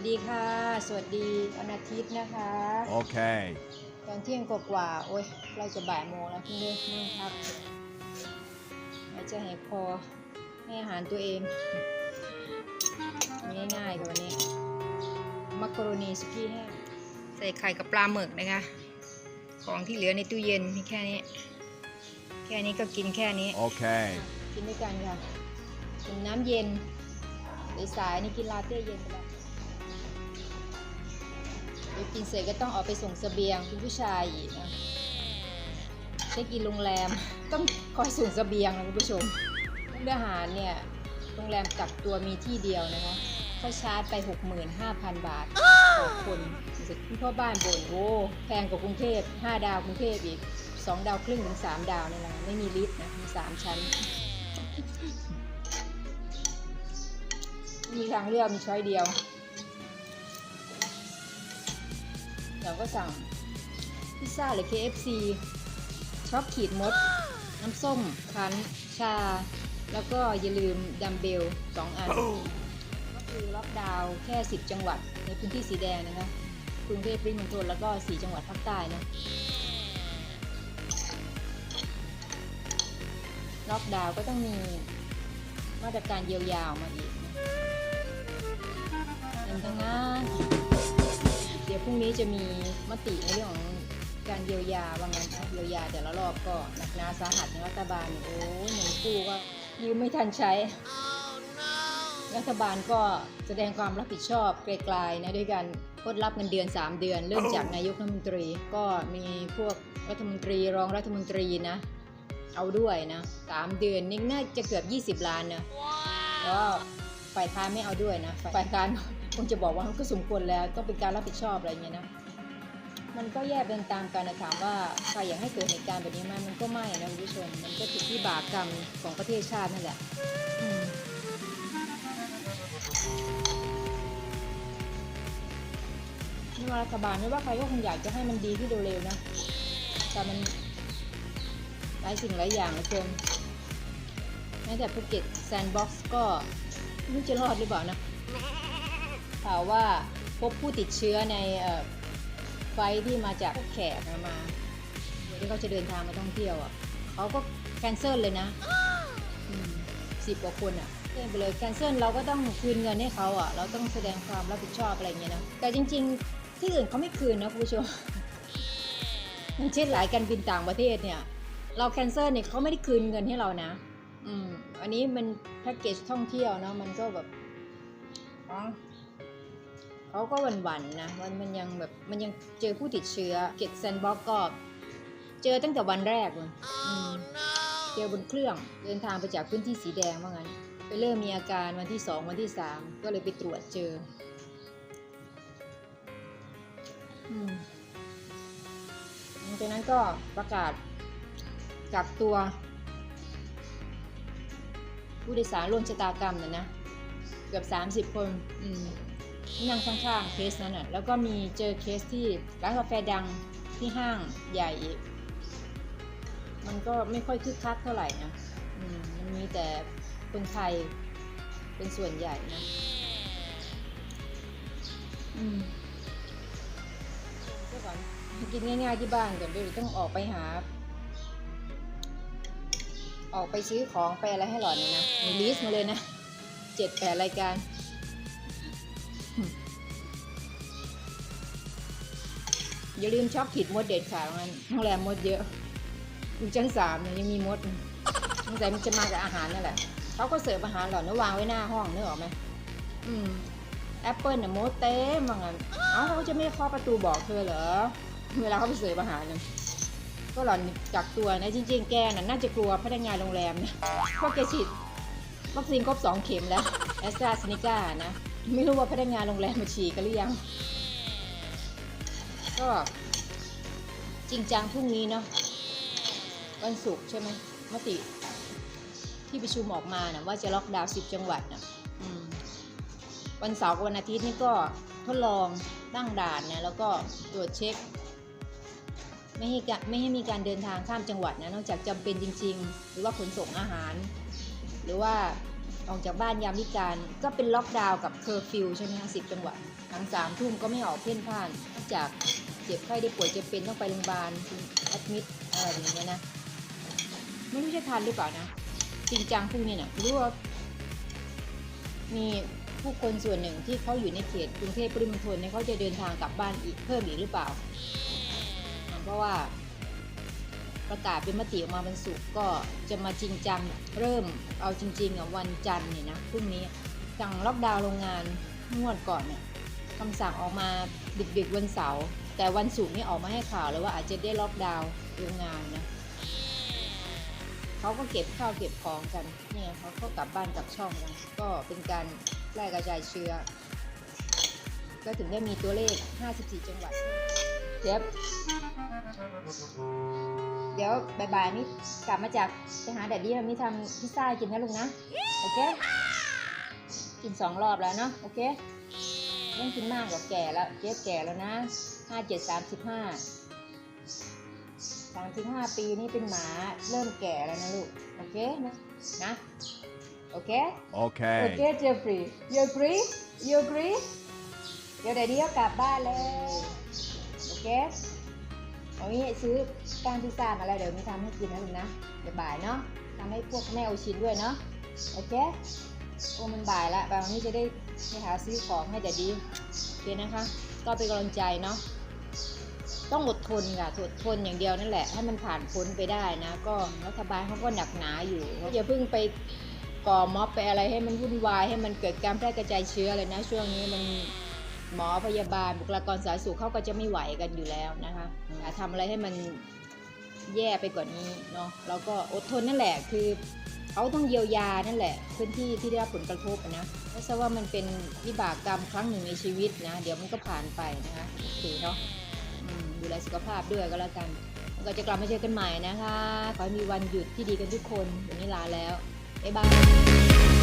วัสดีค่ะ สวัสดีวันอาทิตย์นะคะ Okay. ตอนเที่ยงกว่าๆโอ้ยเราจะบ่ายโมงแล้วเพิ่งเลิกนั่งพักหายใจหายคอให้อาหารตัวเองง่ายๆกับวันนี้ มักกะโรนีสุกี้แห้งใส่ไข่กับปลาหมึกนะคะ ของที่เหลือในตู้เย็นมีแค่นี้ แค่นี้ก็กินแค่นี้ Okay. กินด้วยกันค่ะกินน้ำเย็นสายๆนี่กินลาเต้เย็นไปแล้วเดี๋ยวกินเสร็จก็ต้องออกไปส่งเสบียงคุณผู้ชายอีกนะเช็คอินโรงแรมต้องคอยส่งเสบียงนะคุณผู้ชมเรื่องอาหารเนี่ยโรงแรมกักตัวมีที่เดียวนะคะเขาชาร์จไป 65,000 บาทต่อคนที่พ่อบ้านบ่นโอ้แพงกว่ากรุงเทพ5 ดาวกรุงเทพอีก 2 ดาวครึ่งถึง 3 ดาวนี่แหละไม่มีลิฟต์นะมี 3 ชั้น มีทางเลือกมีช้อยเดียว เราก็สั่งพิซซ่าหรือ KFC ช็อกขีดมด น้ำส้มคั้นชา แล้วก็อย่าลืมดัมเบล 2 อัน ก็คือล็อกดาวน์แค่ 10 จังหวัด ในพื้นที่สีแดงนะคะกรุงเทพปริมณฑลแล้วก็ 4 จังหวัดภาคใต้นะล็อกดาวน์ก็ต้องมีมาตรการเยียวยาออกมาอีกเป็นทั้งนั้น นี้จะมีมติในเรื่องของการเยียวยาว่างั้นนเยียวยาแต่ละรอบก็หนักหนาสาหัสในรัฐบาลโอ้ยเงินกู้ก็ยืมไม่ทันใช้ รัฐบาลก็แสดงความรับผิดชอบไกลๆนะด้วยการพดรับเงินเดือน 3 เดือน เริ่มจากนายกรัฐมนตรี ก็มีพวกรัฐมนตรีรองรัฐมนตรีนะ เอาด้วยนะสามเดือนนี่น่าจะเกือบ 20 ล้านนะแล้วฝ่ายค้านไม่เอาด้วยนะฝ่ายค้าน งจะบอกว่าก็สมควรแล้วต้องเป็นการรับผิดชอบอะไรเงี้ยนะมันก็แยกเป็นตามกันนะถามว่าใครอยากให้เกิดเหตุการณ์แบบนี้ไหมมันก็ไม่นะคุณผู้ชมมันก็ผิดที่บาปกรรมของประเทศชาตินั่นแหละอืมไม่ว่ารัฐบาลไม่ว่าใครก็คงอยากจะให้มันดีขึ้นเร็วๆนะแต่มันหลายสิ่งหลายอย่างเหลือเกินแม้แต่ภูเก็ตแซนด์บ็อกซ์ก็ไม่รู้จะรอดหรือเปล่านะ ข่าวว่าพบผู้ติดเชื้อในเอ่อไฟที่มาจากแขกมาที่เขาจะเดินทางมาท่องเที่ยวอะเขาก็แคนเซิลเลยนะสิบกว่าคนอะเลื่อนไปเลยแคนเซิลเราก็ต้องคืนเงินให้เขาอะ เราต้องแสดงความรับผิดชอบอะไรเงี้ยนะแต่จริง ๆ ที่อื่นเขาไม่คืนนะคุณผู้ชมอย่างเช่นหลายการบินต่างประเทศเนี่ย เราแคนเซิลเนี่ยเขาไม่ได้คืนเงินให้เรานะอืมอันนี้มันแพ็กเกจท่องเที่ยวเนาะมันก็แบบอ๋อ เขาก็หวั่นๆนะมันมันยังแบบมันยังเจอผู้ติดเชื้อเกตแซนบ็อกก็ เจอตั้งแต่วันแรกเลยอืมเจอบนเครื่องเดินทางไปจากพื้นที่สีแดงว่างั้นไปเริ่มมีอาการวันที่สองวันที่สามก็เลยไปตรวจเจออืมหลังจากนั้นก็ประกาศกักตัว ผู้โดยสารร่วมชะตากรรมนะนะ เกือบ 30 คน อืมที่ นั่งข้างๆเคสนั้นอะแล้วก็มีเจอเคสที่ร้านกาแฟดังที่ห้างใหญ่อีกมันก็ไม่ค่อยคึกคักเท่าไหร่นะมันมีแต่คนไทยเป็นส่วนใหญ่นะอืมก็ก่อนกินง่ายๆที่บ้านก่อนเดี๋ยวต้องออกไปหา ออกไปซื้อของไปอะไรให้หล่อนเนี่ยนะมีลิสต์มาเลยนะเจ็ดแปดรายการ อย่าลืมช็อกผิดมดเด็ดขาดมันโรงแรมมดเยอะอยู่ชั้นสามเนี่ยยังมีมดสงสัยมันจะมาจากอาหารนั่นแหละเขาก็เสิร์ฟอาหารหล่อนวางไว้หน้าห้องนึกออกไหมอืมแอปเปิลน่ะมดเต็มว่างั้นเอ้าเขาจะไม่เคาะประตูบอกเธอเหรอเวลาเขาไปเสิร์ฟอาหารเนี่ยก็หล่อนกักตัวนะจริง ๆ แกน่ะน่าจะกลัวพนักงานโรงแรมนะเพราะแกฉีดวัคซีนครบสองเข็มแล้วแอสตราเซเนกานะ ไม่รู้ว่าพนักงานโรงแรมมาฉีดกันหรือยัง ก็จริงจังพรุ่งนี้เนาะวันศุกร์ใช่ไหมมติ ที่ประชุมออกมานะว่าจะล็อกดาวน์สิบจังหวัดนะวันเสาร์กับวันอาทิตย์นี่ก็ทดลองตั้งด่านนะแล้วก็ตรวจเช็ค ไม่ให้ไม่ให้มีการเดินทางข้ามจังหวัดนะนอกจากจำเป็นจริง ๆ หรือว่าขนส่งอาหาร หรือว่าออกจากบ้านยามวิการก็เป็นล็อกดาวน์กับเคอร์ฟิวใช่ไหมคะสิบจังหวัดหลังสามทุ่มก็ไม่ออกเพ่นพ่านนอกจาก เจ็บไข้ได้ป่วยจะเป็นต้องไปโรงพยาบาลแอดมิดอะไรอย่างเงี้ยนะ ไม่รู้จะทันหรือเปล่านะ จริงจังพวกนี้นะรู้ว่ามีผู้คนส่วนหนึ่งที่เขาอยู่ในเขตกรุงเทพปริมณฑลเนี่ยเขาจะเดินทางกลับบ้านอีกเพิ่มอีกหรือเปล่า เพราะว่าประกาศเป็นมติออกมาวันศุกร์ก็จะมาจริงจังเริ่มเอาจริงๆอะวันจันทร์เนี่ยนะพรุ่งนี้สั่งล็อกดาวน์โรงงานงวดก่อนเนี่ยคำสั่งออกมาดึกๆวันเสาร์ แต่วันศุกร์นี่ออกมาให้ข่าวเลยว่าอาจจะได้ล็อกดาวน์โรงงานนะเขาก็เก็บข้าวเก็บของกันเนี่ยเขาก็กลับบ้านกลับช่องกันก็เป็นการแพร่กระจายเชื้อ ก็ถึงได้มีตัวเลข 54 จังหวัดเดี๋ยวเดี๋ยวบ่ายๆนี่กลับมาจากไปหาแดดดี้เรามีทำพิซซ่ากินนะลุงนะ โอเค กินสองรอบแล้วเนาะโอเค ไม่ต้องกินมากหรอกแก่แล้วเจ๊แก่แล้วนะห้าเจ็ดสามสิบห้าสามสิบห้าปีนี่เป็นหมาเริ่มแก่แล้วนะลูก โอเคนะนะโอเค โอเค Okay. เจฟฟรีย์ you agree you agree เดี๋ยวเดี๋ยวนี้ก็กลับบ้านเลย โอเคเอางี้ซื้อแป้งพิซซ่ามาแล้วเดี๋ยวมีทำให้กินนะลุงนะเดี๋ยวบ่ายเนาะทำให้พวกแม่โอชินด้วยเนาะ โอเค โอ้มันบ่ายล้วบ่ายวันนี้จะได้ไปหาซื้อของให้เดี๋ยวดีโอเคนะคะ ก็เป็นกำลังใจเนาะต้องอดทนค่ะอดทนอย่างเดียวนั่นแหละ ให้มันผ่านพ้นไปได้นะ ก็รัฐบาลเขาก็หนักหนาอยู่อย่าเพิ่งไปก่อม็อบไปอะไรให้มันวุ่นวาย ให้มันเกิดการแพร่กระจายเชื้อเลยนะ ช่วงนี้มันหมอพยาบาลบุคลากรสาธารณสุขเขาก็จะไม่ไหวกันอยู่แล้วนะคะอย่าทำอะไรให้มันแย่ไปกว่านี้เนาะเราก็อดทนนั่นแหละคือ เขาต้องเยียวยานั่นแหละ พื้นที่ที่ได้รับผลกระทบนะไม่ใช่ว่ามันเป็นวิบากกรรมครั้งหนึ่งในชีวิตนะ เดี๋ยวมันก็ผ่านไปนะคะโอเคเนาะดูแลสุขภาพด้วยก็แล้วกันแล้วก็จะกลับมาเจอกันใหม่นะคะ ขอให้มีวันหยุดที่ดีกันทุกคนวันนี้ลาแล้ว บ๊ายบาย